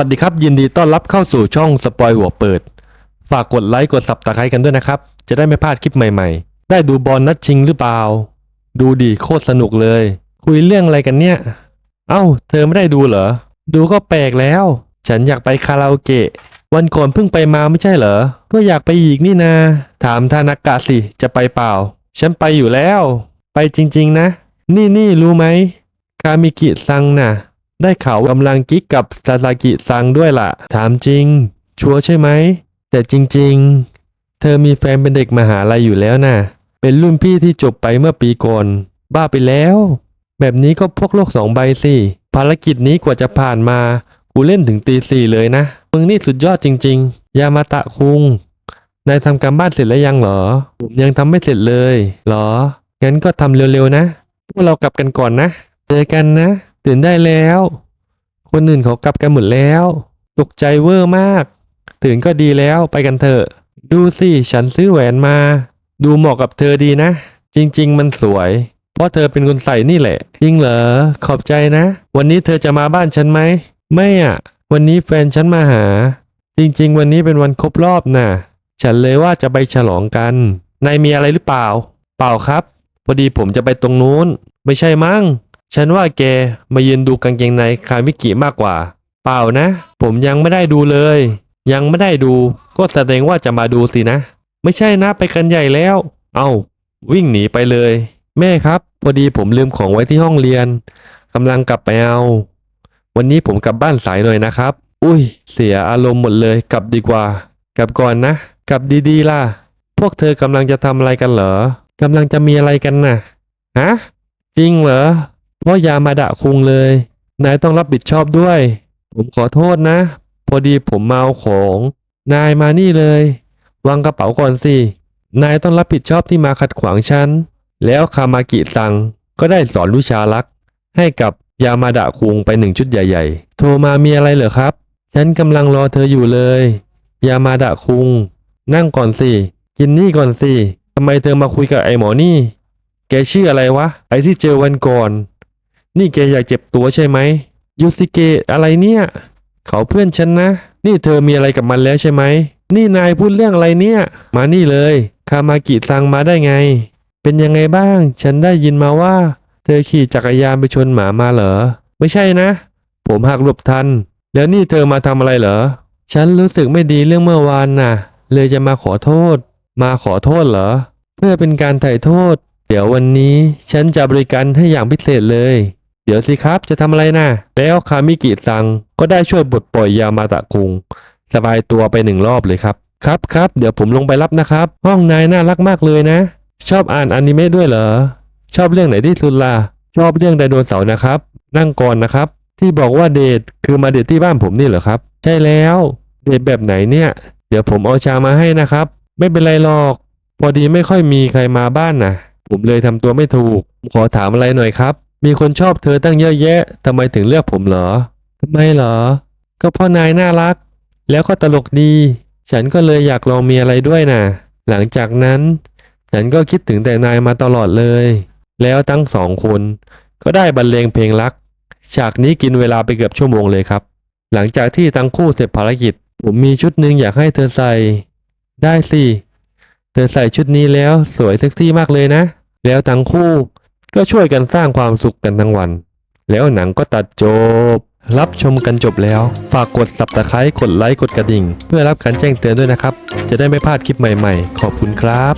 สวัสดีครับ ยินดีต้อนรับเข้าสู่ช่องสปอยหัวเปิด ฝากกดไลค์กดสับตะไคร้กันด้วยนะครับ จะได้ไม่พลาดคลิปใหม่ๆ ได้ดูบอลนัดชิงหรือเปล่า ดูดีโคตรสนุกเลย คุยเรื่องอะไรกันเนี่ย เอ้า เธอไม่ได้ดูเหรอ ดูก็แปลกแล้ว ฉันอยากไปคาราโอเกะ วันก่อนเพิ่งไปมาไม่ใช่เหรอ ก็อยากไปอีกนี่นา ถามทานากะสิจะไปเปล่า ฉันไปอยู่แล้ว ไปจริงๆนะ นี่นี่รู้ไหมคามิกิซังน่ะ ได้ข่าวกำลังกิ๊กกับซาซากิซังด้วยล่ะ ถามจริง ชัวร์ใช่ไหม แต่จริงๆ เธอมีแฟนเป็นเด็กมหาลัยอยู่แล้วน่ะ เป็นรุ่นพี่ที่จบไปเมื่อปีก่อน บ้าไปแล้ว แบบนี้ก็พวกโลกสองใบสิ ภารกิจนี้กว่าจะผ่านมา กูเล่นถึงตีสี่เลยนะ มึงนี่สุดยอดจริง ๆ ยามาตะคุง นายทำการบ้านเสร็จแล้วยังเหรอ ผมยังทำไม่เสร็จเลย เหรอ งั้นก็ทำเร็วๆนะ พวกเรากลับกันก่อนนะ เจอกันนะ ตื่นได้แล้ว คนอื่นเขากลับกันหมดแล้ว ตกใจเวอร์มาก ตื่นก็ดีแล้วไปกันเถอะ ดูสิฉันซื้อแหวนมา ดูเหมาะกับเธอดีนะ จริง ๆ มันสวย เพราะเธอเป็นคนใส่นี่แหละ จริงเหรอ ขอบใจนะ วันนี้เธอจะมาบ้านฉันไหม ไม่อะวันนี้แฟนฉันมาหา จริง ๆ วันนี้เป็นวันครบรอบน่ะ ฉันเลยว่าจะไปฉลองกัน นายมีอะไรหรือเปล่า เปล่าครับ พอดีผมจะไปตรงนู้น ไม่ใช่มั้ง ฉันว่าแกมายืนดูกางเกงในคามิกิมากกว่า เปล่านะ ผมยังไม่ได้ดูเลย ยังไม่ได้ดูก็แสดงว่าจะมาดูสินะ ไม่ใช่นะไปกันใหญ่แล้ว เอา้า วิ่งหนีไปเลย แม่ครับพอดีผมลืมของไว้ที่ห้องเรียนกำลังกลับไปเอา วันนี้ผมกลับบ้านสายหน่อยนะครับ อุ้ย เสียอารมณ์หมดเลยกลับดีกว่า กลับก่อนนะ กลับดีๆล่ะ พวกเธอกำลังจะทำอะไรกันเหรอกำลังจะมีอะไรกันน่ะฮะจริงเหรอ เพราะยามาดะคุงเลย นายต้องรับผิดชอบด้วย ผมขอโทษนะ พอดีผมมาเอาของ นายมานี่เลย วางกระเป๋าก่อนสิ นายต้องรับผิดชอบที่มาขัดขวางฉัน แล้วคามากิซังก็ได้สอนวิชารักให้กับยามาดะคุงไปหนึ่งชุดใหญ่ ๆ โทรมามีอะไรเหรอครับ ฉันกำลังรอเธออยู่เลย ยามาดะคุง นั่งก่อนสิ กินนี่ก่อนสิทำไมเธอมาคุยกับไอ้หมอนี่ แกชื่ออะไรวะ ไอ้ที่เจอวันก่อน นี่แกอยากเจ็บตัวใช่ไหมยูซิเกะอะไรเนี่ย เขาเพื่อนฉันนะ นี่เธอมีอะไรกับมันแล้วใช่ไหม นี่นายพูดเรื่องอะไรเนี่ย มานี่เลย คามากิซังมาได้ไง เป็นยังไงบ้าง ฉันได้ยินมาว่า เธอขี่จักรยานไปชนหมามาเหรอ ไม่ใช่นะ ผมหักหลบทัน แล้วนี่เธอมาทำอะไรเหรอ ฉันรู้สึกไม่ดีเรื่องเมื่อวานน่ะ เลยจะมาขอโทษ มาขอโทษเหรอ เพื่อเป็นการไถ่โทษ เดี๋ยววันนี้ฉันจะบริการให้อย่างพิเศษเลย เดี๋ยวสิครับจะทำอะไรนะแล้วคามิกิซังก็ได้ช่วยบทปล่อยยามาตะคุง สบายตัวไปหนึ่งรอบเลยครับ ครับครับเดี๋ยวผมลงไปรับนะครับ ห้องนายน่ารักมากเลยนะ ชอบอ่านอนิเมะด้วยเหรอ ชอบเรื่องไหนที่สุดล่ะ ชอบเรื่องไดโนเสาร์นะครับ นั่งก่อนนะครับ ที่บอกว่าเดทคือมาเดทที่บ้านผมนี่เหรอครับ ใช่แล้ว เดทแบบไหนเนี่ย เดี๋ยวผมเอาชามาให้นะครับ ไม่เป็นไรหรอก พอดีไม่ค่อยมีใครมาบ้านนะผมเลยทำตัวไม่ถูกขอถามอะไรหน่อยครับ มีคนชอบเธอตั้งเยอะแยะทำไมถึงเลือกผมเหรอทำไมเหรอ ก็เพราะนายน่ารัก แล้วก็ตลกดี ฉันก็เลยอยากลองมีอะไรด้วยนะหลังจากนั้น ฉันก็คิดถึงแต่นายมาตลอดเลย แล้วทั้งสองคนก็ได้บรรเลงเพลงรัก ฉากนี้กินเวลาไปเกือบชั่วโมงเลยครับ หลังจากที่ทั้งคู่เสร็จภารกิจ ผมมีชุดหนึ่งอยากให้เธอใส่ ได้สิ เธอใส่ชุดนี้แล้วสวยเซ็กซี่มากเลยนะ แล้วทั้งคู่ ก็ช่วยกันสร้างความสุขกันทั้งวัน แล้วหนังก็ตัดจบ รับชมกันจบแล้ว ฝากกด subscribe กดไลค์กดกระดิ่ง เพื่อรับการแจ้งเตือนด้วยนะครับ จะได้ไม่พลาดคลิปใหม่ๆ ขอบคุณครับ